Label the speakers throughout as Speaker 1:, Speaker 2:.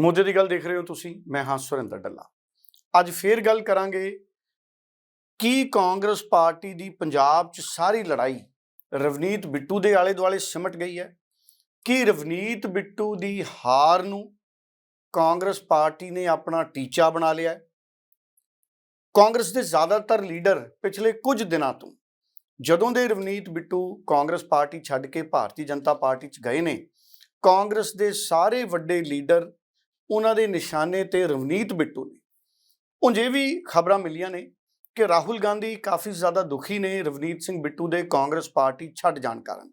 Speaker 1: ਮੁੱਦੇ ਦੀ ਗੱਲ ਦੇਖ ਰਹੇ ਹੋ ਤੁਸੀਂ, ਮੈਂ ਹਾਂ ਸੁਰਿੰਦਰ ਡੱਲਾ। ਅੱਜ ਫੇਰ ਗੱਲ ਕਰਾਂਗੇ ਕੀ ਕਾਂਗਰਸ ਪਾਰਟੀ ਦੀ ਪੰਜਾਬ 'ਚ ਸਾਰੀ ਲੜਾਈ ਰਵਨੀਤ ਬਿੱਟੂ ਦੇ ਆਲੇ ਦੁਆਲੇ ਸਿਮਟ ਗਈ ਹੈ? ਕੀ ਰਵਨੀਤ ਬਿੱਟੂ ਦੀ ਹਾਰ ਨੂੰ ਕਾਂਗਰਸ ਪਾਰਟੀ ਨੇ ਆਪਣਾ ਟੀਚਾ ਬਣਾ ਲਿਆ ਕਾਂਗਰਸ ਦੇ ਜ਼ਿਆਦਾਤਰ ਲੀਡਰ ਪਿਛਲੇ ਕੁਝ ਦਿਨਾਂ ਤੋਂ ਜਦੋਂ ਦੇ ਰਵਨੀਤ ਬਿੱਟੂ ਕਾਂਗਰਸ ਪਾਰਟੀ ਛੱਡ ਕੇ ਭਾਰਤੀ ਜਨਤਾ ਪਾਰਟੀ 'ਚ ਗਏ ਨੇ, ਕਾਂਗਰਸ ਦੇ ਸਾਰੇ ਵੱਡੇ ਲੀਡਰ ਉਹਨਾਂ ਦੇ ਨਿਸ਼ਾਨੇ ਤੇ ਰਵਨੀਤ ਬਿੱਟੂ ਨੇ। ਉਂਝੇ ਵੀ ਖਬਰਾਂ ਮਿਲੀਆਂ ਨੇ ਕਿ ਰਾਹੁਲ ਗਾਂਧੀ ਕਾਫੀ ਜ਼ਿਆਦਾ ਦੁਖੀ ਨੇ ਰਵਨੀਤ ਸਿੰਘ ਬਿੱਟੂ ਦੇ ਕਾਂਗਰਸ ਪਾਰਟੀ ਛੱਡ ਜਾਣ ਕਾਰਨ।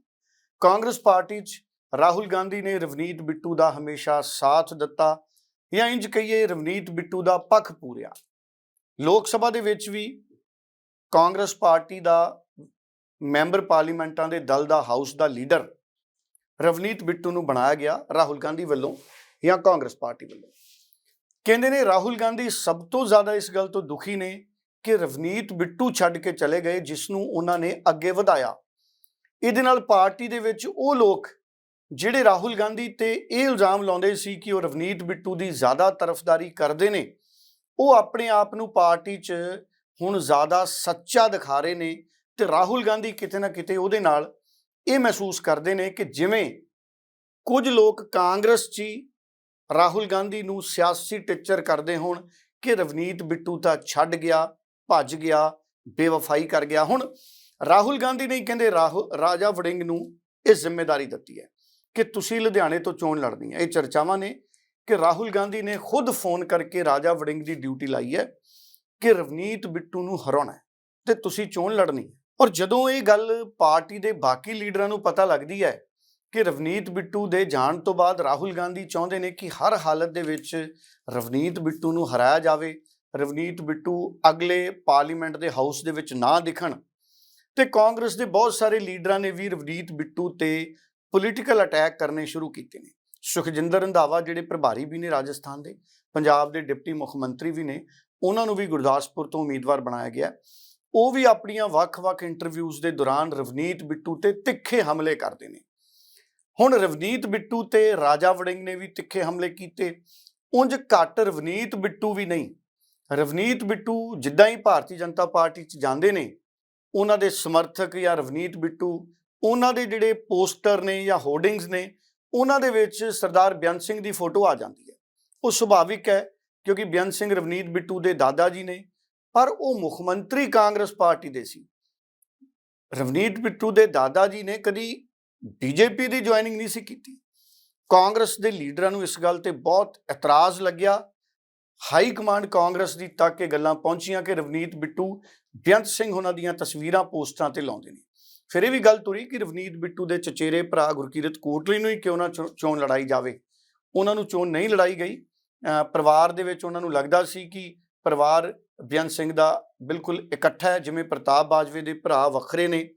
Speaker 1: ਕਾਂਗਰਸ ਪਾਰਟੀ 'ਚ ਰਾਹੁਲ ਗਾਂਧੀ ਨੇ ਰਵਨੀਤ ਬਿੱਟੂ ਦਾ ਹਮੇਸ਼ਾ ਸਾਥ ਦਿੱਤਾ ਜਾਂ ਇੰਜ ਕਹੀਏ ਰਵਨੀਤ ਬਿੱਟੂ ਦਾ ਪੱਖ ਪੂਰਿਆ। ਲੋਕ ਸਭਾ ਦੇ ਵਿੱਚ ਵੀ ਕਾਂਗਰਸ ਪਾਰਟੀ ਦਾ ਮੈਂਬਰ ਪਾਰਲੀਮੈਂਟਾਂ ਦੇ ਦਲ ਦਾ ਹਾਊਸ ਦਾ ਲੀਡਰ ਰਵਨੀਤ ਬਿੱਟੂ ਨੂੰ ਬਣਾਇਆ ਗਿਆ ਰਾਹੁਲ ਗਾਂਧੀ ਵੱਲੋਂ। ਜਾਂ ਕਾਂਗਰਸ ਪਾਰਟੀ ਵੱਲੋਂ? ਕਹਿੰਦੇ ਨੇ ਰਾਹੁਲ ਗਾਂਧੀ ਸਭ ਤੋਂ ਜ਼ਿਆਦਾ ਇਸ ਗੱਲ ਤੋਂ ਦੁਖੀ ਨੇ ਕਿ ਰਵਨੀਤ ਬਿੱਟੂ ਛੱਡ ਕੇ ਚਲੇ ਗਏ, ਜਿਸ ਨੂੰ ਉਹਨਾਂ ਨੇ ਅੱਗੇ ਵਧਾਇਆ। ਇਹਦੇ ਨਾਲ ਪਾਰਟੀ ਦੇ ਵਿੱਚ ਉਹ ਲੋਕ ਜਿਹੜੇ ਰਾਹੁਲ ਗਾਂਧੀ ਤੇ ਇਹ ਇਲਜ਼ਾਮ ਲਾਉਂਦੇ ਸੀ ਕਿ ਉਹ ਰਵਨੀਤ ਬਿੱਟੂ ਦੀ ਜ਼ਿਆਦਾ ਤਰਫਦਾਰੀ ਕਰਦੇ ਨੇ, ਉਹ ਆਪਣੇ ਆਪ ਨੂੰ ਪਾਰਟੀ 'ਚ ਹੁਣ ਜ਼ਿਆਦਾ ਸੱਚਾ ਦਿਖਾ ਰਹੇ ਨੇ ਤੇ ਰਾਹੁਲ ਗਾਂਧੀ ਕਿਤੇ ਨਾ ਕਿਤੇ ਉਹਦੇ ਨਾਲ ਇਹ ਮਹਿਸੂਸ ਕਰਦੇ ਨੇ ਕਿ ਜਿਵੇਂ ਕੁਝ ਲੋਕ ਕਾਂਗਰਸ 'ਚ ਹੀ ਰਾਹੁਲ ਗਾਂਧੀ ਨੂੰ ਸਿਆਸੀ ਟਿੱਚਰ ਕਰਦੇ ਹੋਣ ਕਿ ਰਵਨੀਤ ਬਿੱਟੂ ਤਾਂ ਛੱਡ ਗਿਆ, ਭੱਜ ਗਿਆ, ਬੇਵਫਾਈ ਕਰ ਗਿਆ। ਹੁਣ ਰਾਹੁਲ ਗਾਂਧੀ ਨੇ ਕਹਿੰਦੇ ਰਾਹੁ, ਰਾਜਾ ਵੜਿੰਗ ਨੂੰ ਇਹ ਜ਼ਿੰਮੇਵਾਰੀ ਦਿੱਤੀ ਹੈ ਕਿ ਤੁਸੀਂ ਲੁਧਿਆਣੇ ਤੋਂ ਚੋਣ ਲੜਨੀ ਹੈ। ਇਹ ਚਰਚਾਵਾਂ ਨੇ ਕਿ ਰਾਹੁਲ ਗਾਂਧੀ ਨੇ ਖੁਦ ਫੋਨ ਕਰਕੇ ਰਾਜਾ ਵੜਿੰਗ ਦੀ ਡਿਊਟੀ ਲਾਈ ਹੈ ਕਿ ਰਵਨੀਤ ਬਿੱਟੂ ਨੂੰ ਹਰਾਉਣਾ ਹੈ ਤੇ ਤੁਸੀਂ ਚੋਣ ਲੜਨੀ ਹੈ। ਔਰ ਜਦੋਂ ਇਹ ਗੱਲ ਪਾਰਟੀ ਦੇ ਬਾਕੀ ਲੀਡਰਾਂ ਨੂੰ ਪਤਾ ਲੱਗਦੀ ਹੈ ਕਿ ਰਵਨੀਤ ਬਿੱਟੂ ਦੇ ਜਾਣ ਤੋਂ ਬਾਅਦ ਰਾਹੁਲ ਗਾਂਧੀ ਚਾਹੁੰਦੇ ਨੇ ਕਿ ਹਰ ਹਾਲਤ ਦੇ ਵਿੱਚ ਰਵਨੀਤ ਬਿੱਟੂ ਨੂੰ ਹਰਾਇਆ ਜਾਵੇ। ਰਵਨੀਤ ਬਿੱਟੂ ਅਗਲੇ ਪਾਰਲੀਮੈਂਟ ਦੇ ਹਾਊਸ ਦੇ ਵਿੱਚ ਨਾ ਦਿਖਣ। ਤੇ ਕਾਂਗਰਸ ਦੇ ਬਹੁਤ ਸਾਰੇ ਲੀਡਰਾਂ ਨੇ ਵੀ ਰਵਨੀਤ ਬਿੱਟੂ ਤੇ ਪੋਲੀਟੀਕਲ ਅਟੈਕ ਕਰਨੇ ਸ਼ੁਰੂ ਕੀਤੇ ਨੇ। ਸੁਖਜਿੰਦਰ ਰੰਧਾਵਾ ਜਿਹੜੇ ਪ੍ਰਭਾਰੀ ਵੀ ਨੇ ਰਾਜਸਥਾਨ ਦੇ, ਪੰਜਾਬ ਦੇ ਡਿਪਟੀ ਮੁੱਖ ਮੰਤਰੀ ਵੀ ਨੇ, ਉਹਨਾਂ ਨੂੰ ਵੀ ਗੁਰਦਾਸਪੁਰ ਤੋਂ ਉਮੀਦਵਾਰ ਬਣਾਇਆ ਗਿਆ। ਉਹ ਵੀ ਆਪਣੀਆਂ ਵੱਖ-ਵੱਖ ਇੰਟਰਵਿਊਜ਼ ਦੇ ਦੌਰਾਨ ਰਵਨੀਤ ਬਿੱਟੂ ਤੇ ਤਿੱਖੇ ਹਮਲੇ ਕਰਦੇ ਨੇ। ਹੁਣ ਰਵਨੀਤ ਬਿੱਟੂ ਤੇ ਰਾਜਾ ਵੜਿੰਗ ਨੇ ਵੀ ਤਿੱਖੇ ਹਮਲੇ ਕੀਤੇ। ਉਂਝ ਘੱਟ ਰਵਨੀਤ ਬਿੱਟੂ ਵੀ ਨਹੀਂ। ਰਵਨੀਤ ਬਿੱਟੂ ਜਿੱਦਾਂ ਹੀ ਭਾਰਤੀ ਜਨਤਾ ਪਾਰਟੀ 'ਚ ਜਾਂਦੇ ਨੇ, ਉਹਨਾਂ ਦੇ ਸਮਰਥਕ ਜਾਂ ਰਵਨੀਤ ਬਿੱਟੂ, ਉਹਨਾਂ ਦੇ ਜਿਹੜੇ ਪੋਸਟਰ ਨੇ ਜਾਂ ਹੋਰਡਿੰਗਸ ਨੇ, ਉਹਨਾਂ ਦੇ ਵਿੱਚ ਸਰਦਾਰ ਬਿਆਨ ਸਿੰਘ ਦੀ ਫੋਟੋ ਆ ਜਾਂਦੀ ਹੈ। ਉਹ ਸੁਭਾਵਿਕ ਹੈ ਕਿਉਂਕਿ ਬਿਆਨ ਸਿੰਘ ਰਵਨੀਤ ਬਿੱਟੂ ਦੇ ਦਾਦਾ ਜੀ ਨੇ, ਪਰ ਉਹ ਮੁੱਖ ਮੰਤਰੀ ਕਾਂਗਰਸ ਪਾਰਟੀ ਦੇ ਸੀ। ਰਵਨੀਤ ਬਿੱਟੂ ਦੇ ਦਾਦਾ ਜੀ ਨੇ ਕਦੀ ਬੀਜੇਪੀ ਦੀ ਜੁਆਇਨਿੰਗ ਨਹੀਂ ਸੀ ਕੀਤੀ। ਕਾਂਗਰਸ ਦੇ ਲੀਡਰਾਂ ਨੂੰ ਇਸ ਗੱਲ ਤੇ ਬਹੁਤ ਇਤਰਾਜ਼ ਲੱਗਿਆ। ਹਾਈ ਕਮਾਂਡ ਕਾਂਗਰਸ ਦੀ ਤੱਕ ਇਹ ਗੱਲਾਂ ਪਹੁੰਚੀਆਂ ਕਿ ਰਵਨੀਤ ਬਿੱਟੂ, ਬੇਅੰਤ ਸਿੰਘ ਉਹਨਾਂ ਦੀਆਂ ਤਸਵੀਰਾਂ ਪੋਸਟਾਂ ਤੇ ਲਾਉਂਦੇ ਨੇ। ਫਿਰ ਇਹ ਵੀ ਗੱਲ ਤੁਰੀ ਕਿ ਰਵਨੀਤ ਬਿੱਟੂ ਦੇ ਚਚੇਰੇ ਭਰਾ ਗੁਰਕੀਰਤ ਕੋਟਲੀ ਨੂੰ ਹੀ ਕਿਉਂ ਨਾ ਚੋ- ਚੋਣ ਲੜਾਈ ਜਾਵੇ? ਉਹਨਾਂ ਨੂੰ ਚੋਣ ਨਹੀਂ ਲੜਾਈ ਗਈ। ਪਰਿਵਾਰ ਦੇ ਵਿੱਚ ਉਹਨਾਂ ਨੂੰ ਲੱਗਦਾ ਸੀ ਕਿ ਪਰਿਵਾਰ ਬੇਅੰਤ ਸਿੰਘ ਦਾ ਬਿਲਕੁਲ ਇਕੱਠਾ ਹੈ, ਜਿਵੇਂ ਪ੍ਰਤਾਪ ਬਾਜਵੇ ਦੇ ਭਰਾ ਵੱਖਰੇ ਨੇ।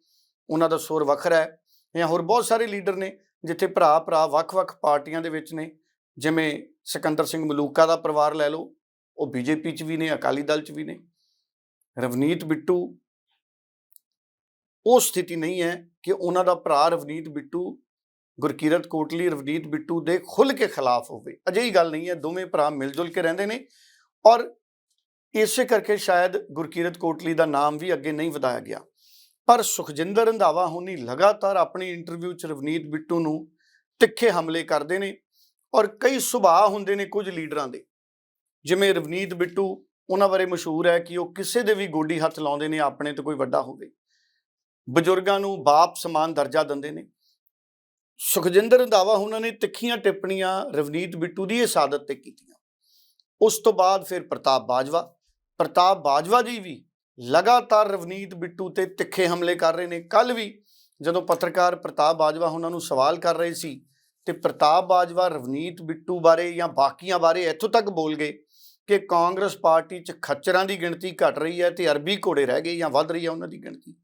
Speaker 1: ਉਹਨਾਂ ਦਾ ਸੁਰ ਵੱਖਰਾ ਹੈ। ਜਾਂ ਹੋਰ ਬਹੁਤ ਸਾਰੇ ਲੀਡਰ ਨੇ, ਜਿੱਥੇ ਭਰਾ ਭਰਾ ਵੱਖ-ਵੱਖ ਪਾਰਟੀਆਂ ਦੇ ਵਿੱਚ ਨੇ। ਜਿਵੇਂ ਸਿਕੰਦਰ ਸਿੰਘ ਮਲੂਕਾ ਦਾ ਪਰਿਵਾਰ ਲੈ ਲਓ, ਉਹ ਬੀਜੇਪੀ 'ਚ ਵੀ ਨੇ, ਅਕਾਲੀ ਦਲ 'ਚ ਵੀ ਨੇ। ਰਵਨੀਤ ਬਿੱਟੂ, ਉਹ ਸਥਿਤੀ ਨਹੀਂ ਹੈ ਕਿ ਉਹਨਾਂ ਦਾ ਭਰਾ ਰਵਨੀਤ ਬਿੱਟੂ, ਗੁਰਕੀਰਤ ਕੋਟਲੀ, ਰਵਨੀਤ ਬਿੱਟੂ ਦੇ ਖੁੱਲ ਕੇ ਖਿਲਾਫ ਹੋਵੇ। ਅਜਿਹੀ ਗੱਲ ਨਹੀਂ ਹੈ, ਦੋਵੇਂ ਭਰਾ ਮਿਲ ਜੁਲ ਕੇ ਰਹਿੰਦੇ ਨੇ ਔਰ ਇਸੇ ਕਰਕੇ ਸ਼ਾਇਦ ਗੁਰਕੀਰਤ ਕੋਟਲੀ ਦਾ ਨਾਮ ਵੀ ਅੱਗੇ ਨਹੀਂ ਵਧਾਇਆ ਗਿਆ। ਪਰ ਸੁਖਜਿੰਦਰ ਰੰਧਾਵਾ ਹੁਣੀ ਲਗਾਤਾਰ ਆਪਣੀ ਇੰਟਰਵਿਊ 'ਚ ਰਵਨੀਤ ਬਿੱਟੂ ਨੂੰ ਤਿੱਖੇ ਹਮਲੇ ਕਰਦੇ ਨੇ ਔਰ ਕਈ ਸੁਭਾਅ ਹੁੰਦੇ ਨੇ ਕੁਝ ਲੀਡਰਾਂ ਦੇ। ਜਿਵੇਂ ਰਵਨੀਤ ਬਿੱਟੂ, ਉਹਨਾਂ ਬਾਰੇ ਮਸ਼ਹੂਰ ਹੈ ਕਿ ਉਹ ਕਿਸੇ ਦੇ ਵੀ ਗੋਡੀ ਹੱਥ ਲਾਉਂਦੇ ਨੇ, ਆਪਣੇ ਤੋਂ ਕੋਈ ਵੱਡਾ ਹੋਵੇ। ਬਜ਼ੁਰਗਾਂ ਨੂੰ ਬਾਪ ਸਮਾਨ ਦਰਜਾ ਦਿੰਦੇ ਨੇ। ਸੁਖਜਿੰਦਰ ਰੰਧਾਵਾ ਉਹਨਾਂ ਨੇ ਤਿੱਖੀਆਂ ਟਿੱਪਣੀਆਂ ਰਵਨੀਤ ਬਿੱਟੂ ਦੀ ਇਸ ਆਦਤ ਤੇ ਕੀਤੀਆਂ। ਉਸ ਤੋਂ ਬਾਅਦ ਫਿਰ ਪ੍ਰਤਾਪ ਬਾਜਵਾ ਪ੍ਰਤਾਪ ਬਾਜਵਾ ਜੀ ਵੀ ਲਗਾਤਾਰ ਰਵਨੀਤ ਬਿੱਟੂ ਤੇ ਤਿੱਖੇ ਹਮਲੇ ਕਰ ਰਹੇ ਨੇ। ਕੱਲ ਵੀ ਜਦੋਂ ਪੱਤਰਕਾਰ ਪ੍ਰਤਾਪ ਬਾਜਵਾ ਉਹਨਾਂ ਨੂੰ ਸਵਾਲ ਕਰ ਰਹੇ ਸੀ ਤੇ ਪ੍ਰਤਾਪ ਬਾਜਵਾ ਰਵਨੀਤ ਬਿੱਟੂ ਬਾਰੇ ਜਾਂ ਬਾਕੀਆਂ ਬਾਰੇ ਇੱਥੋਂ ਤੱਕ ਬੋਲ ਗਏ ਕਿ ਕਾਂਗਰਸ ਪਾਰਟੀ 'ਚ ਖੱਚਰਾਂ ਦੀ ਗਿਣਤੀ ਘਟ ਰਹੀ ਹੈ ਤੇ ਅਰਬੀ ਘੋੜੇ ਰਹਿ ਗਏ ਜਾਂ ਵੱਧ ਰਹੀ ਹੈ ਉਹਨਾਂ ਦੀ ਗਿਣਤੀ।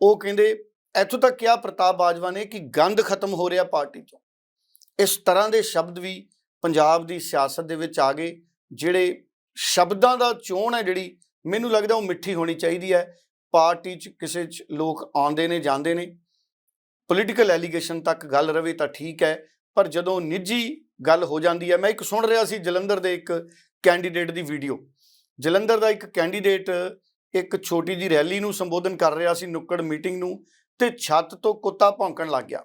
Speaker 1: ਉਹ ਕਹਿੰਦੇ, ਇੱਥੋਂ ਤੱਕ ਕਿਹਾ ਪ੍ਰਤਾਪ ਬਾਜਵਾ ਨੇ ਕਿ ਗੰਦ ਖਤਮ ਹੋ ਰਿਹਾ ਪਾਰਟੀ 'ਚੋਂ। ਇਸ ਤਰ੍ਹਾਂ ਦੇ ਸ਼ਬਦ ਵੀ ਪੰਜਾਬ ਦੀ ਸਿਆਸਤ ਦੇ ਵਿੱਚ ਆ ਗਏ, ਜਿਹੜੇ ਸ਼ਬਦਾਂ ਦਾ ਚੋਣ ਹੈ ਜਿਹੜੀ ਮੈਨੂੰ ਲੱਗਦਾ ਉਹ ਮਿੱਠੀ ਹੋਣੀ ਚਾਹੀਦੀ ਹੈ। ਪਾਰਟੀ 'ਚ ਕਿਸੇ 'ਚ ਲੋਕ ਆਉਂਦੇ ਨੇ, ਜਾਂਦੇ ਨੇ ਪੋਲੀਟੀਕਲ ਐਲੀਗੇਸ਼ਨ ਤੱਕ ਗੱਲ ਰਵੇ ਤਾਂ ਠੀਕ ਹੈ, ਪਰ ਜਦੋਂ ਨਿੱਜੀ ਗੱਲ ਹੋ ਜਾਂਦੀ ਹੈ, ਮੈਂ ਇੱਕ ਸੁਣ ਰਿਹਾ ਸੀ ਜਲੰਧਰ ਦੇ ਇੱਕ ਕੈਂਡੀਡੇਟ ਦੀ ਵੀਡੀਓ ਜਲੰਧਰ ਦਾ ਇੱਕ ਕੈਂਡੀਡੇਟ ਇੱਕ ਛੋਟੀ ਜੀ ਰੈਲੀ ਨੂੰ ਸੰਬੋਧਨ ਕਰ ਰਿਹਾ ਸੀ, ਨੁੱਕੜ ਮੀਟਿੰਗ ਨੂੰ, ਤੇ ਛੱਤ ਤੋਂ ਕੁੱਤਾ ਭੌਂਕਣ ਲੱਗ ਗਿਆ।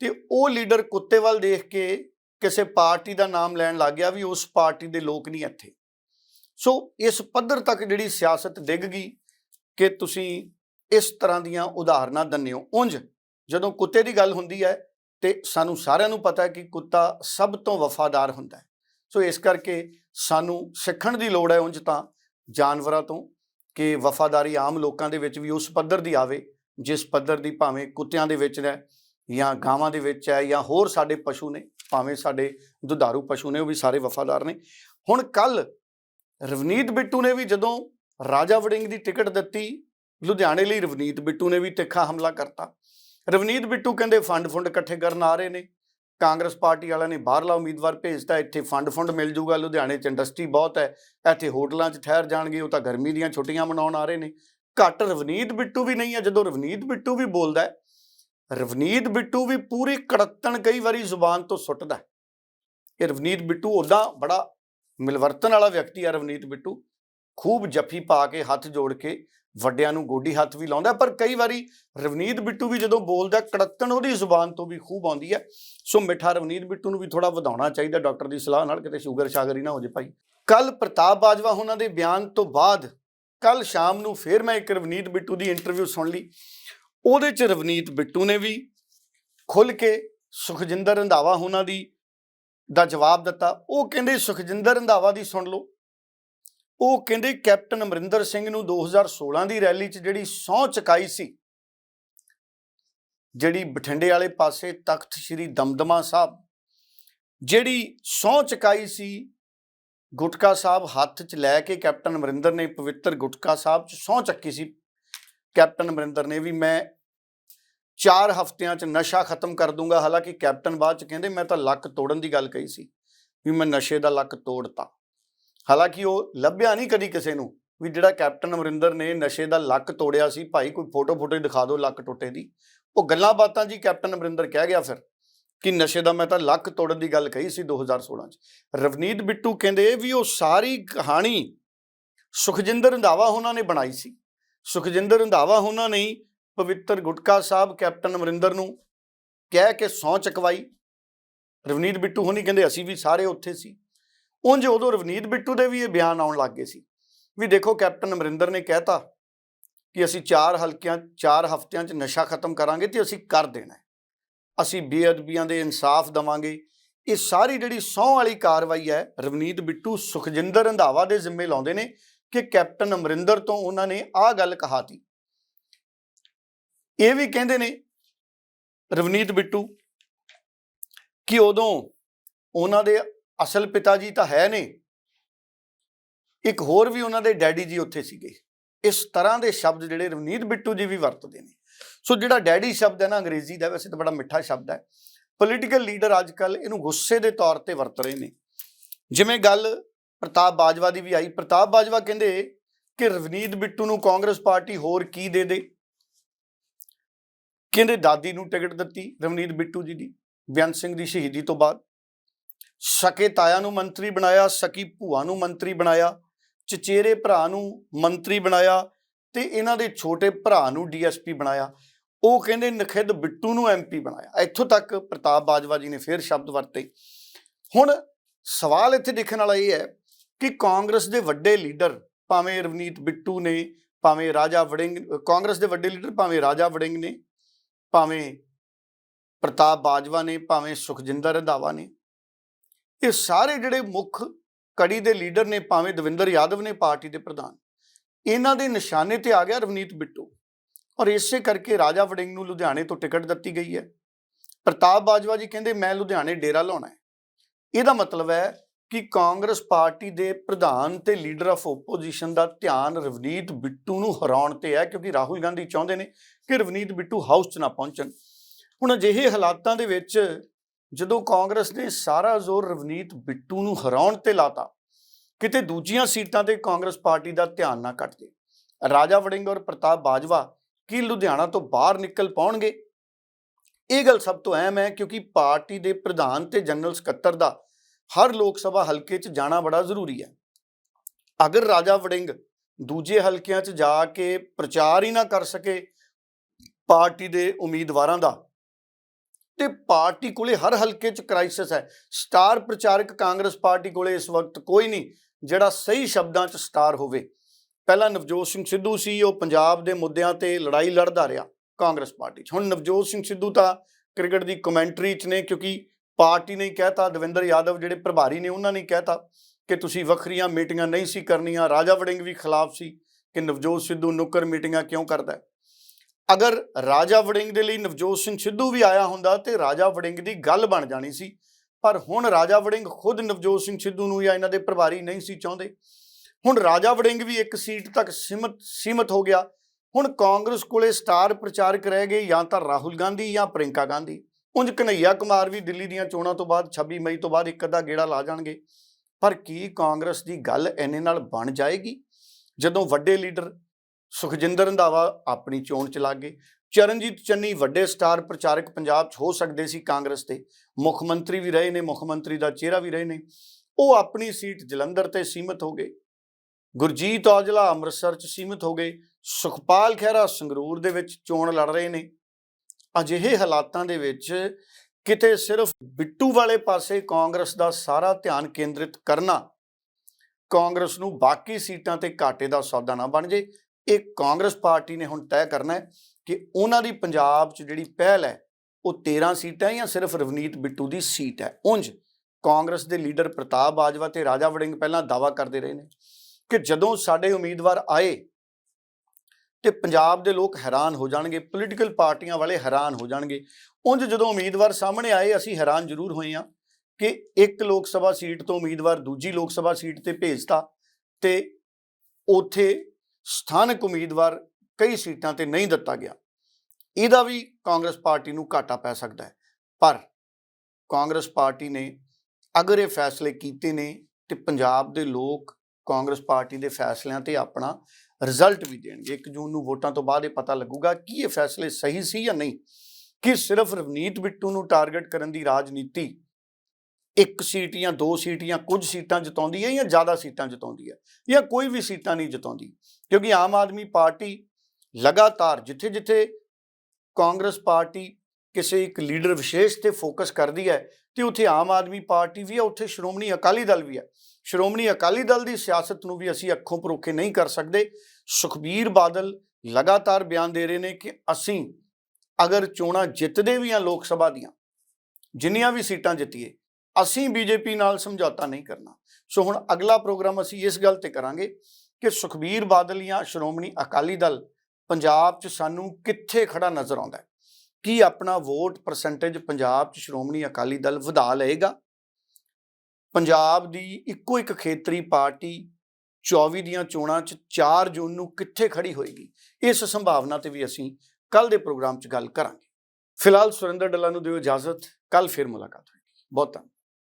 Speaker 1: ਤੇ ਉਹ ਲੀਡਰ ਕੁੱਤੇ ਵੱਲ ਦੇਖ ਕੇ ਕਿਸੇ ਪਾਰਟੀ ਦਾ ਨਾਮ ਲੈਣ ਲੱਗ ਗਿਆ ਵੀ ਉਸ ਪਾਰਟੀ ਦੇ ਲੋਕ ਨਹੀਂ ਇੱਥੇ। ਸੋ ਇਸ ਪੱਧਰ ਤੱਕ ਜਿਹੜੀ ਸਿਆਸਤ ਡਿੱਗ ਗਈ ਕਿ ਤੁਸੀਂ ਇਸ ਤਰ੍ਹਾਂ ਦੀਆਂ ਉਦਾਹਰਨਾਂ ਦਿੰਦੇ ਹੋ। ਉਂਝ ਜਦੋਂ ਕੁੱਤੇ ਦੀ ਗੱਲ ਹੁੰਦੀ ਹੈ ਤੇ ਸਾਨੂੰ ਸਾਰਿਆਂ ਨੂੰ ਪਤਾ ਹੈ ਕਿ ਕੁੱਤਾ ਸਭ ਤੋਂ ਵਫਾਦਾਰ ਹੁੰਦਾ ਹੈ। ਸੋ ਇਸ ਕਰਕੇ ਸਾਨੂੰ ਸਿੱਖਣ ਦੀ ਲੋੜ ਹੈ ਉਂਝ ਤਾਂ ਜਾਨਵਰਾਂ ਤੋਂ ਕਿ ਵਫਾਦਾਰੀ ਆਮ ਲੋਕਾਂ ਦੇ ਵਿੱਚ ਵੀ ਉਸ ਪੱਧਰ ਦੀ ਆਵੇ, ਜਿਸ ਪੱਧਰ ਦੀ ਭਾਵੇਂ ਕੁੱਤਿਆਂ ਦੇ ਵਿੱਚ ਹੈ ਜਾਂ ਗਾਵਾਂ ਦੇ ਵਿੱਚ ਹੈ ਜਾਂ ਹੋਰ ਸਾਡੇ ਪਸ਼ੂ ਨੇ, ਭਾਵੇਂ ਸਾਡੇ ਦੁਧਾਰੂ ਪਸ਼ੂ ਨੇ ਉਹ ਵੀ ਸਾਰੇ ਵਫਾਦਾਰ ਨੇ। ਹੁਣ ਕੱਲ ਰਵਨੀਤ ਬਿੱਟੂ ਨੇ ਵੀ ਜਦੋਂ ਰਾਜਾ ਵੜਿੰਗ ਦੀ ਟਿਕਟ ਦਿੱਤੀ, ਲੁਧਿਆਣੇ ਲਈ ਰਵਨੀਤ ਬਿੱਟੂ ਨੇ ਵੀ ਤਿੱਖਾ ਹਮਲਾ ਕਰਤਾ। ਰਵਨੀਤ ਬਿੱਟੂ ਕਹਿੰਦੇ ਫੰਡ ਫੁੰਡ ਇਕੱਠੇ ਕਰਨ ਆ ਰਹੇ ਨੇ। ਕਾਂਗਰਸ ਪਾਰਟੀ ਵਾਲਿਆਂ ਨੇ ਬਾਹਰਲਾ ਉਮੀਦਵਾਰ ਭੇਜਤਾ, ਇੱਥੇ ਫੰਡ ਫੁੰਡ ਮਿਲ ਜੂਗਾ, ਲੁਧਿਆਣੇ 'ਚ ਇੰਡਸਟਰੀ ਬਹੁਤ ਹੈ, ਇੱਥੇ ਹੋਟਲਾਂ 'ਚ ਠਹਿਰ ਜਾਣਗੇ, ਉਹ ਤਾਂ ਗਰਮੀ ਦੀਆਂ ਛੁੱਟੀਆਂ ਮਨਾਉਣ ਆ ਰਹੇ ਨੇ। ਘੱਟ ਰਵਨੀਤ ਬਿੱਟੂ ਵੀ ਨਹੀਂ ਹੈ, ਜਦੋਂ ਰਵਨੀਤ ਬਿੱਟੂ ਵੀ ਬੋਲਦਾ ਰਵਨੀਤ ਬਿੱਟੂ ਵੀ ਪੂਰੀ ਕੜੱਤਣ ਕਈ ਵਾਰੀ ਜ਼ੁਬਾਨ ਤੋਂ ਸੁੱਟਦਾ ਹੈ। ਇਹ ਰਵਨੀਤ ਬਿੱਟੂ ਉਹਦਾ ਬੜਾ ਮਿਲਵਰਤਨ ਵਾਲਾ ਵਿਅਕਤੀ ਆ ਰਵਨੀਤ ਬਿੱਟੂ। ਖੂਬ ਜੱਫੀ ਪਾ ਕੇ ਹੱਥ ਜੋੜ ਕੇ ਵੱਡਿਆਂ ਨੂੰ ਗੋਡੀ ਹੱਥ ਵੀ ਲਾਉਂਦਾ ਪਰ ਕਈ ਵਾਰੀ ਰਵਨੀਤ ਬਿੱਟੂ ਵੀ ਜਦੋਂ ਬੋਲਦਾ ਕੜੱਤਣ ਉਹਦੀ ਜ਼ੁਬਾਨ ਤੋਂ ਵੀ ਖੂਬ ਆਉਂਦੀ ਹੈ। ਸੋ ਮਿੱਠਾ ਰਵਨੀਤ ਬਿੱਟੂ ਨੂੰ ਵੀ ਥੋੜਾ ਵਧਾਉਣਾ ਚਾਹੀਦਾ ਡਾਕਟਰ ਦੀ ਸਲਾਹ ਨਾਲ, ਕਿਤੇ ਸ਼ੂਗਰ ਸ਼ਾਗਰ ਹੀ ਨਾ ਹੋ ਜੇ ਭਾਈ। ਕੱਲ ਪ੍ਰਤਾਪ ਬਾਜਵਾ ਉਹਨਾਂ ਦੇ ਬਿਆਨ ਤੋਂ ਬਾਅਦ ਕੱਲ ਸ਼ਾਮ ਨੂੰ ਫੇਰ ਮੈਂ ਇੱਕ ਰਵਨੀਤ ਬਿੱਟੂ ਦੀ ਇੰਟਰਵਿਊ ਸੁਣ ਲਈ। ਉਹਦੇ ਚ ਰਵਨੀਤ ਬਿੱਟੂ ਨੇ ਵੀ ਖੁੱਲ ਕੇ ਸੁਖਜਿੰਦਰ ਰੰਧਾਵਾ ਉਹਨਾਂ ਦੀ ਦਾ ਜਵਾਬ ਦਿੱਤਾ। ਉਹ ਕਹਿੰਦੇ, ਸੁਖਜਿੰਦਰ ਰੰਧਾਵਾ ਦੀ ਸੁਣ ਲਓ। ਉਹ ਕਹਿੰਦੇ, ਕੈਪਟਨ ਅਮਰਿੰਦਰ ਸਿੰਘ ਨੂੰ 2016 ਦੀ ਰੈਲੀ 'ਚ ਜਿਹੜੀ ਸਹੁੰ ਚੁਕਾਈ ਸੀ, ਜਿਹੜੀ ਬਠਿੰਡੇ ਵਾਲੇ ਪਾਸੇ ਤਖਤ ਸ੍ਰੀ ਦਮਦਮਾ ਸਾਹਿਬ, ਜਿਹੜੀ ਸਹੁੰ ਚੁਕਾਈ ਸੀ, ਗੁਟਕਾ ਸਾਹਿਬ ਹੱਥ 'ਚ ਲੈ ਕੇ ਕੈਪਟਨ ਅਮਰਿੰਦਰ ਨੇ ਪਵਿੱਤਰ ਗੁਟਕਾ ਸਾਹਿਬ 'ਚ ਸਹੁੰ ਚੱਕੀ ਸੀ। ਕੈਪਟਨ ਅਮਰਿੰਦਰ ਨੇ ਵੀ ਮੈਂ 4 ਹਫ਼ਤਿਆਂ 'ਚ ਨਸ਼ਾ ਖਤਮ ਕਰ ਦੂੰਗਾ। ਹਾਲਾਂਕਿ ਕੈਪਟਨ ਬਾਅਦ 'ਚ ਕਹਿੰਦੇ, ਮੈਂ ਤਾਂ ਲੱਕ ਤੋੜਨ ਦੀ ਗੱਲ ਕਹੀ ਸੀ ਵੀ ਮੈਂ ਨਸ਼ੇ ਦਾ ਲੱਕ ਤੋੜਤਾ। ਹਾਲਾਂਕਿ ਉਹ ਲੱਭਿਆ ਨਹੀਂ ਕਦੀ ਕਿਸੇ ਨੂੰ ਵੀ ਜਿਹੜਾ ਕੈਪਟਨ ਅਮਰਿੰਦਰ ਨੇ ਨਸ਼ੇ ਦਾ ਲੱਕ ਤੋੜਿਆ ਸੀ, ਭਾਈ ਕੋਈ ਫੋਟੋ ਫੋਟੋ ਦਿਖਾ ਦਿਓ ਲੱਕ ਟੁੱਟੇ ਦੀ। ਉਹ ਗੱਲਾਂ ਬਾਤਾਂ ਜੀ ਕੈਪਟਨ ਅਮਰਿੰਦਰ ਕਹਿ ਗਿਆ ਫਿਰ ਕਿ ਨਸ਼ੇ ਦਾ ਮੈਂ ਤਾਂ ਲੱਕ ਤੋੜਨ ਦੀ ਗੱਲ ਕਹੀ ਸੀ 2016 ਚ। ਰਵਨੀਤ ਬਿੱਟੂ ਕਹਿੰਦੇ ਵੀ ਉਹ ਸਾਰੀ ਕਹਾਣੀ ਸੁਖਜਿੰਦਰ ਰੰਧਾਵਾ ਉਹਨਾਂ ਨੇ ਬਣਾਈ ਸੀ। ਸੁਖਜਿੰਦਰ ਰੰਧਾਵਾ ਉਹਨਾਂ ਨੇ ਪਵਿੱਤਰ ਗੁਟਕਾ ਸਾਹਿਬ, ਕੈਪਟਨ ਅਮਰਿੰਦਰ ਨੂੰ ਕਹਿ ਕੇ ਸਹੁੰ ਚਕਵਾਈ। ਰਵਨੀਤ ਬਿੱਟੂ ਹੁਣੀ ਕਹਿੰਦੇ, ਅਸੀਂ ਵੀ ਸਾਰੇ ਉੱਥੇ ਸੀ। ਉਂਝ ਉਦੋਂ ਰਵਨੀਤ ਬਿੱਟੂ ਦੇ ਵੀ ਇਹ ਬਿਆਨ ਆਉਣ ਲੱਗ ਗਏ ਸੀ ਵੀ ਦੇਖੋ, ਕੈਪਟਨ ਅਮਰਿੰਦਰ ਨੇ ਕਹਿਤਾ ਕਿ ਅਸੀਂ ਚਾਰ ਹਲਕਿਆਂ, ਚਾਰ ਹਫ਼ਤਿਆਂ 'ਚ ਨਸ਼ਾ ਖਤਮ ਕਰਾਂਗੇ ਤੇ ਅਸੀਂ ਕਰ ਦੇਣਾ ਅਸੀਂ ਬੇਅਦਬੀਆਂ ਦੇ ਇਨਸਾਫ ਦਵਾਂਗੇ। ਇਹ ਸਾਰੀ ਜਿਹੜੀ ਸਹੁੰ ਵਾਲੀ ਕਾਰਵਾਈ ਹੈ, ਰਵਨੀਤ ਬਿੱਟੂ ਸੁਖਜਿੰਦਰ ਰੰਧਾਵਾ ਦੇ ਜ਼ਿੰਮੇ ਲਾਉਂਦੇ ਨੇ ਕਿ ਕੈਪਟਨ ਅਮਰਿੰਦਰ ਤੋਂ ਉਹਨਾਂ ਨੇ ਆਹ ਗੱਲ ਕਹਾਤੀ ਇਹ ਵੀ ਕਹਿੰਦੇ ਨੇ, ਰਵਨੀਤ ਬਿੱਟੂ, ਕਿ ਉਦੋਂ ਉਹਨਾਂ ਦੇ ਅਸਲ ਪਿਤਾ ਜੀ ਤਾਂ ਹੈ ਨੇ, ਇੱਕ ਹੋਰ ਵੀ ਉਹਨਾਂ ਦੇ ਡੈਡੀ ਜੀ ਉੱਥੇ ਸੀਗੇ। ਇਸ ਤਰ੍ਹਾਂ ਦੇ ਸ਼ਬਦ ਜਿਹੜੇ ਰਵਨੀਤ ਬਿੱਟੂ ਜੀ ਵੀ ਵਰਤਦੇ ਨੇ। ਸੋ ਜਿਹੜਾ ਡੈਡੀ ਸ਼ਬਦ ਹੈ ਨਾ, ਅੰਗਰੇਜ਼ੀ ਦਾ, ਵੈਸੇ ਤਾਂ ਬੜਾ ਮਿੱਠਾ ਸ਼ਬਦ ਹੈ। ਪੋਲੀਟੀਕਲ ਲੀਡਰ ਅੱਜ ਕੱਲ ਇਹਨੂੰ ਗੁੱਸੇ ਦੇ ਤੌਰ ਤੇ ਵਰਤ ਰਹੇ ਨੇ। ਜਿਵੇਂ ਗੱਲ ਪ੍ਰਤਾਪ ਬਾਜਵਾ ਦੀ ਵੀ ਆਈ। ਪ੍ਰਤਾਪ ਬਾਜਵਾ ਕਹਿੰਦੇ ਕਿ ਰਵਨੀਤ ਬਿੱਟੂ ਨੂੰ ਕਾਂਗਰਸ ਪਾਰਟੀ ਹੋਰ ਕੀ ਦੇ ਦੇ? ਕਹਿੰਦੇ ਦਾਦੀ ਨੂੰ ਟਿਕਟ ਦਿੱਤੀ ਰਵਨੀਤ ਬਿੱਟੂ ਜੀ ਦੀ ਬੇਅੰਤ ਸਿੰਘ ਦੀ ਸ਼ਹੀਦੀ ਤੋਂ ਬਾਅਦ? ਸਕੇ ਤਾਇਆ ਨੂੰ ਮੰਤਰੀ ਬਣਾਇਆ, ਸਕੀ ਭੂਆ ਨੂੰ ਮੰਤਰੀ ਬਣਾਇਆ, ਚਚੇਰੇ ਭਰਾ ਨੂੰ ਮੰਤਰੀ ਬਣਾਇਆ ਤੇ ਇਹਨਾਂ ਦੇ ਛੋਟੇ ਭਰਾ ਨੂੰ ਡੀਐਸਪੀ ਬਣਾਇਆ। ਉਹ ਕਹਿੰਦੇ ਨਖਿੱਧ ਬਿੱਟੂ ਨੂੰ ਐਮਪੀ ਬਣਾਇਆ। ਇੱਥੋਂ ਤੱਕ ਪ੍ਰਤਾਪ ਬਾਜਵਾ ਜੀ ਨੇ ਫੇਰ ਸ਼ਬਦ ਵਰਤੇ। ਹੁਣ ਸਵਾਲ ਇੱਥੇ ਦੇਖਣ ਵਾਲਾ ਇਹ ਹੈ ਕਿ ਕਾਂਗਰਸ ਦੇ ਵੱਡੇ ਲੀਡਰ ਭਾਵੇਂ ਰਵਨੀਤ ਬਿੱਟੂ ਨੇ, ਭਾਵੇਂ ਰਾਜਾ ਵੜਿੰਗ, ਕਾਂਗਰਸ ਦੇ ਵੱਡੇ ਲੀਡਰ ਭਾਵੇਂ ਰਾਜਾ ਵੜਿੰਗ ਨੇ ਭਾਵੇਂ ਪ੍ਰਤਾਪ ਬਾਜਵਾ ਨੇ, ਭਾਵੇਂ ਸੁਖਜਿੰਦਰ ਰੰਧਾਵਾ ਨੇ, ਇਹ ਸਾਰੇ ਜਿਹੜੇ ਮੁੱਖ ਕੜੀ ਦੇ ਲੀਡਰ ਨੇ, ਭਾਵੇਂ ਦਵਿੰਦਰ ਯਾਦਵ ਨੇ ਪਾਰਟੀ ਦੇ ਪ੍ਰਧਾਨ, ਇਹਨਾਂ ਦੇ ਨਿਸ਼ਾਨੇ ਤੇ ਆ ਗਿਆ ਰਵਨੀਤ ਬਿੱਟੂ। ਔਰ ਇਸੇ ਕਰਕੇ ਰਾਜਾ ਵੜਿੰਗ ਨੂੰ ਲੁਧਿਆਣੇ ਤੋਂ ਟਿਕਟ ਦਿੱਤੀ ਗਈ ਹੈ। ਪ੍ਰਤਾਪ ਬਾਜਵਾ ਜੀ ਕਹਿੰਦੇ, ਮੈਂ ਲੁਧਿਆਣੇ ਡੇਰਾ ਲਾਉਣਾ ਹੈ। ਇਹਦਾ ਮਤਲਬ ਹੈ ਕਿ ਕਾਂਗਰਸ ਪਾਰਟੀ ਦੇ ਪ੍ਰਧਾਨ ਤੇ ਲੀਡਰ ਆਫ ਓਪੋਜੀਸ਼ਨ ਦਾ ਧਿਆਨ ਰਵਨੀਤ ਬਿੱਟੂ ਨੂੰ ਹਰਾਉਣ ਤੇ ਹੈ, ਕਿਉਂਕਿ ਰਾਹੁਲ ਗਾਂਧੀ ਚਾਹੁੰਦੇ ਨੇ ਕਿ ਰਵਨੀਤ ਬਿੱਟੂ ਹਾਊਸ 'ਚ ਨਾ ਪਹੁੰਚਣ। ਹੁਣ ਅਜਿਹੇ ਹਾਲਾਤਾਂ ਦੇ ਵਿੱਚ ਜਦੋਂ ਕਾਂਗਰਸ ਨੇ ਸਾਰਾ ਜ਼ੋਰ ਰਵਨੀਤ ਬਿੱਟੂ ਨੂੰ ਹਰਾਉਣ ਤੇ ਲਾਤਾ, ਕਿਤੇ ਦੂਜੀਆਂ ਸੀਟਾਂ ਤੇ ਕਾਂਗਰਸ ਪਾਰਟੀ ਦਾ ਧਿਆਨ ਨਾ ਘਟ ਜੇ। ਰਾਜਾ ਵੜਿੰਗ ਔਰ ਪ੍ਰਤਾਪ ਬਾਜਵਾ ਕੀ ਲੁਧਿਆਣਾ ਤੋਂ ਬਾਹਰ ਨਿਕਲ ਪਾਉਣਗੇ? ਇਹ ਗੱਲ ਸਭ ਤੋਂ ਅਹਿਮ ਹੈ, ਕਿਉਂਕਿ ਪਾਰਟੀ ਦੇ ਪ੍ਰਧਾਨ ਤੇ ਜਨਰਲ ਸਕੱਤਰ ਦਾ ਹਰ ਲੋਕ ਸਭਾ ਹਲਕੇ 'ਚ ਜਾਣਾ ਬੜਾ ਜ਼ਰੂਰੀ ਹੈ। ਅਗਰ ਰਾਜਾ ਵੜਿੰਗ ਦੂਜੇ ਹਲਕਿਆਂ 'ਚ ਜਾ ਕੇ ਪ੍ਰਚਾਰ ਹੀ ਨਾ ਕਰ ਸਕੇ ਪਾਰਟੀ ਦੇ ਉਮੀਦਵਾਰਾਂ ਦਾ, ਤੇ ਪਾਰਟੀ ਕੋਲੇ ਹਰ ਹਲਕੇ 'ਚ ਕ੍ਰਾਈਸਿਸ ਹੈ। ਸਟਾਰ ਪ੍ਰਚਾਰਕ ਕਾਂਗਰਸ ਪਾਰਟੀ ਕੋਲੇ ਇਸ ਵਕਤ ਕੋਈ ਨਹੀਂ ਜਿਹੜਾ ਸਹੀ ਸ਼ਬਦਾਂ 'ਚ ਸਟਾਰ ਹੋਵੇ। ਪਹਿਲਾਂ ਨਵਜੋਤ ਸਿੰਘ ਸਿੱਧੂ ਸੀ, ਉਹ ਪੰਜਾਬ ਦੇ ਮੁੱਦਿਆਂ ਤੇ ਲੜਾਈ ਲੜਦਾ ਰਿਹਾ ਕਾਂਗਰਸ ਪਾਰਟੀ 'ਚ। ਹੁਣ ਨਵਜੋਤ ਸਿੰਘ ਸਿੱਧੂ ਤਾਂ ਕ੍ਰਿਕਟ ਦੀ ਕਮੈਂਟਰੀ 'ਚ ਨੇ ਕਿਉਂਕਿ ਪਾਰਟੀ ਨੇ ਹੀ ਕਹਿਤਾ, ਦਵਿੰਦਰ ਯਾਦਵ ਜਿਹੜੇ ਪ੍ਰਭਾਰੀ ਨੇ, ਉਹਨਾਂ ਨੇ ਹੀ ਕਹਿਤਾ ਕਿ ਤੁਸੀਂ ਵੱਖਰੀਆਂ ਮੀਟਿੰਗਾਂ ਨਹੀਂ ਸੀ ਕਰਨੀਆਂ। ਰਾਜਾ ਵੜਿੰਗ ਵੀ ਖਿਲਾਫ ਸੀ ਕਿ ਨਵਜੋਤ ਸਿੱਧੂ ਨੁੱਕਰ ਮੀਟਿੰਗਾਂ ਕਿਉਂ ਕਰਦਾ ਅਗਰ ਰਾਜਾ ਵੜਿੰਗ ਦੇ ਲਈ ਨਵਜੋਤ ਸਿੰਘ ਸਿੱਧੂ ਵੀ ਆਇਆ ਹੁੰਦਾ ਤੇ ਰਾਜਾ ਵੜਿੰਗ ਦੀ ਗੱਲ ਬਣ ਜਾਣੀ ਸੀ, ਪਰ ਹੁਣ ਰਾਜਾ ਵੜਿੰਗ ਖੁਦ ਨਵਜੋਤ ਸਿੰਘ ਸਿੱਧੂ ਨੂੰ ਜਾਂ ਇਹਨਾਂ ਦੇ ਪ੍ਰਭਾਰੀ ਨਹੀਂ ਸੀ ਚਾਹੁੰਦੇ। ਹੁਣ ਰਾਜਾ ਵੜਿੰਗ ਵੀ ਇੱਕ ਸੀਟ ਤੱਕ ਸੀਮਤ ਸੀਮਤ ਹੋ ਗਿਆ। ਹੁਣ ਕਾਂਗਰਸ ਕੋਲੇ ਸਟਾਰ ਪ੍ਰਚਾਰਕ ਰਹਿ ਗਏ ਜਾਂ ਤਾਂ ਰਾਹੁਲ ਗਾਂਧੀ ਜਾਂ ਪ੍ਰਿੰਕਾ ਗਾਂਧੀ। ਉਂਝ ਕਨਈਆ ਕੁਮਾਰ ਵੀ ਦਿੱਲੀ ਦੀਆਂ ਚੋਣਾਂ ਤੋਂ ਬਾਅਦ 26 ਮਈ ਤੋਂ ਬਾਅਦ ਇੱਕ ਅੱਧਾ ਗੇੜਾ ਲਾ ਜਾਣਗੇ। ਪਰ ਕੀ ਕਾਂਗਰਸ ਦੀ ਗੱਲ ਐਨੇ ਨਾਲ ਬਣ ਜਾਏਗੀ? ਜਦੋਂ ਵੱਡੇ ਲੀਡਰ ਸੁਖਜਿੰਦਰ ਰੰਧਾਵਾ ਆਪਣੀ ਚੋਣ ਚ ਲੱਗ ਗਏ, ਚਰਨਜੀਤ ਚੰਨੀ ਵੱਡੇ ਸਟਾਰ ਪ੍ਰਚਾਰਕ ਪੰਜਾਬ 'ਚ ਹੋ ਸਕਦੇ ਸੀ ਕਾਂਗਰਸ ਦੇ ਮੁੱਖ ਮੰਤਰੀ ਵੀ ਰਹੇ ਨੇ, ਮੁੱਖ ਮੰਤਰੀ ਦਾ ਚਿਹਰਾ ਵੀ ਰਹੇ ਨੇ, ਉਹ ਆਪਣੀ ਸੀਟ ਜਲੰਧਰ ਤੇ ਸੀਮਤ ਹੋ ਗਏ। ਗੁਰਜੀਤ ਔਜਲਾ ਅੰਮ੍ਰਿਤਸਰ 'ਚ ਸੀਮਤ ਹੋ ਗਏ। ਸੁਖਪਾਲ ਖਹਿਰਾ ਸੰਗਰੂਰ ਦੇ ਵਿੱਚ ਚੋਣ ਲੜ ਰਹੇ ਨੇ। ਅਜਿਹੇ ਹਾਲਾਤਾਂ ਦੇ ਵਿੱਚ ਕਿਤੇ ਸਿਰਫ ਬਿੱਟੂ ਵਾਲੇ ਪਾਸੇ ਕਾਂਗਰਸ ਦਾ ਸਾਰਾ ਧਿਆਨ ਕੇਂਦਰਿਤ ਕਰਨਾ, ਕਾਂਗਰਸ ਨੂੰ ਬਾਕੀ ਸੀਟਾਂ ਤੇ ਘਾਟੇ ਦਾ ਸੌਦਾ ਨਾ ਬਣ ਜੇ, ਇਹ ਕਾਂਗਰਸ ਪਾਰਟੀ ਨੇ ਹੁਣ ਤੈਅ ਕਰਨਾ ਹੈ ਕਿ ਉਹਨਾਂ ਦੀ ਪੰਜਾਬ 'ਚ ਜਿਹੜੀ ਪਹਿਲ ਹੈ, ਉਹ 13 ਸੀਟਾਂ ਜਾਂ ਸਿਰਫ ਰਵਨੀਤ ਬਿੱਟੂ ਦੀ ਸੀਟ ਹੈ। ਉਂਝ ਕਾਂਗਰਸ ਦੇ ਲੀਡਰ ਪ੍ਰਤਾਪ ਬਾਜਵਾ ਤੇ ਰਾਜਾ ਵੜਿੰਗ ਪਹਿਲਾਂ ਦਾਵਾ ਕਰਦੇ ਰਹੇ ਨੇ ਕਿ ਜਦੋਂ ਸਾਡੇ ਉਮੀਦਵਾਰ ਆਏ ਤੇ ਪੰਜਾਬ ਦੇ ਲੋਕ ਹੈਰਾਨ ਹੋ ਜਾਣਗੇ ਪੋਲੀਟੀਕਲ ਪਾਰਟੀਆਂ ਵਾਲੇ ਹੈਰਾਨ ਹੋ ਜਾਣਗੇ। ਉਂਝ ਜਦੋਂ ਉਮੀਦਵਾਰ ਸਾਹਮਣੇ ਆਏ, ਅਸੀਂ ਹੈਰਾਨ ਜ਼ਰੂਰ ਹੋਏ ਹਾਂ ਕਿ ਇੱਕ ਲੋਕ ਸਭਾ ਸੀਟ ਤੋਂ ਉਮੀਦਵਾਰ ਦੂਜੀ ਲੋਕ ਸਭਾ ਸੀਟ ਤੇ ਭੇਜਤਾ ਤੇ ਉਥੇ ਸਥਾਨਕ ਉਮੀਦਵਾਰ ਕਈ ਸੀਟਾਂ ਤੇ ਨਹੀਂ ਦਿੱਤਾ ਗਿਆ। ਇਹਦਾ ਵੀ ਕਾਂਗਰਸ ਪਾਰਟੀ ਨੂੰ ਘਾਟਾ ਪੈ ਸਕਦਾ ਹੈ। ਪਰ ਕਾਂਗਰਸ ਪਾਰਟੀ ਨੇ ਅਗਰ ਇਹ ਫੈਸਲੇ ਕੀਤੇ ਨੇ ਤੇ ਪੰਜਾਬ ਦੇ ਲੋਕ ਕਾਂਗਰਸ ਪਾਰਟੀ ਦੇ ਫੈਸਲਿਆਂ ਤੇ ਆਪਣਾ ਰਿਜ਼ਲਟ ਵੀ ਦੇਣਗੇ। 1 ਜੂਨ ਨੂੰ ਵੋਟਾਂ ਤੋਂ ਬਾਅਦ ਇਹ ਪਤਾ ਲੱਗੂਗਾ ਕਿ ਇਹ ਫੈਸਲੇ ਸਹੀ ਸੀ ਜਾਂ ਨਹੀਂ। ਕਿ ਸਿਰਫ ਰਵਨੀਤ ਬਿੱਟੂ ਨੂੰ ਟਾਰਗੇਟ ਕਰਨ ਦੀ ਰਾਜਨੀਤੀ ਇੱਕ ਸੀਟ ਜਾਂ ਦੋ ਸੀਟ ਜਾਂ ਕੁਝ ਸੀਟਾਂ ਜਿਤਾਉਂਦੀ ਹੈ ਜਾਂ ਜ਼ਿਆਦਾ ਸੀਟਾਂ ਜਿਤਾਉਂਦੀ ਹੈ ਜਾਂ ਕੋਈ ਵੀ ਸੀਟਾਂ ਨਹੀਂ ਜਿਤਾਉਂਦੀ। ਕਿਉਂਕਿ ਆਮ ਆਦਮੀ ਪਾਰਟੀ ਲਗਾਤਾਰ ਜਿੱਥੇ-ਜਿੱਥੇ ਕਾਂਗਰਸ ਪਾਰਟੀ ਕਿਸੇ ਇੱਕ ਲੀਡਰ ਵਿਸ਼ੇਸ਼ ਤੇ ਫੋਕਸ ਕਰਦੀ ਹੈ, ਤੇ ਉੱਥੇ ਆਮ ਆਦਮੀ ਪਾਰਟੀ ਵੀ ਹੈ, ਉੱਥੇ ਸ਼੍ਰੋਮਣੀ ਅਕਾਲੀ ਦਲ ਵੀ ਹੈ। ਸ਼੍ਰੋਮਣੀ ਅਕਾਲੀ ਦਲ ਦੀ ਸਿਆਸਤ ਨੂੰ ਵੀ ਅਸੀਂ ਅੱਖੋਂ ਪਰੋਖੇ ਨਹੀਂ ਕਰ ਸਕਦੇ। ਸੁਖਬੀਰ ਬਾਦਲ ਲਗਾਤਾਰ ਬਿਆਨ ਦੇ ਰਹੇ ਨੇ ਕਿ ਅਸੀਂ ਅਗਰ ਚੋਣਾਂ ਜਿੱਤਦੇ ਵੀ ਹਾਂ ਲੋਕ ਸਭਾ ਦੀਆਂ, ਜਿੰਨੀਆਂ ਵੀ ਸੀਟਾਂ ਜਿੱਤੀਏ, ਅਸੀਂ ਬੀਜੇਪੀ ਨਾਲ ਸਮਝੌਤਾ ਨਹੀਂ ਕਰਨਾ। ਸੋ ਹੁਣ ਅਗਲਾ ਪ੍ਰੋਗਰਾਮ ਅਸੀਂ ਇਸ ਗੱਲ ਤੇ ਕਰਾਂਗੇ ਕਿ ਸੁਖਬੀਰ ਬਾਦਲ ਜਾਂ ਸ਼੍ਰੋਮਣੀ ਅਕਾਲੀ ਦਲ ਪੰਜਾਬ 'ਚ ਸਾਨੂੰ ਕਿੱਥੇ ਖੜਾ ਨਜ਼ਰ ਆਉਂਦਾ ਹੈ? ਕੀ ਆਪਣਾ ਵੋਟ ਪਰਸੈਂਟੇਜ ਪੰਜਾਬ 'ਚ ਸ਼੍ਰੋਮਣੀ ਅਕਾਲੀ ਦਲ ਵਧਾ ਲਏਗਾ? ਪੰਜਾਬ ਦੀ ਇੱਕੋ ਇੱਕ ਖੇਤਰੀ ਪਾਰਟੀ 24 ਦੀਆਂ ਚੋਣਾਂ 'ਚ 4 ਜੂਨ ਨੂੰ ਕਿੱਥੇ ਖੜੀ ਹੋਏਗੀ, ਇਸ ਸੰਭਾਵਨਾ ਤੇ ਵੀ ਅਸੀਂ ਕੱਲ ਦੇ ਪ੍ਰੋਗਰਾਮ 'ਚ ਗੱਲ ਕਰਾਂਗੇ। ਫਿਲਹਾਲ ਸੁਰਿੰਦਰ ਡੱਲਾ ਨੂੰ ਦਿਓ ਇਜਾਜ਼ਤ ਕੱਲ ਫਿਰ ਮੁਲਾਕਾਤ ਹੋਏਗੀ। ਬਹੁਤ ਧੰਨਵਾਦ।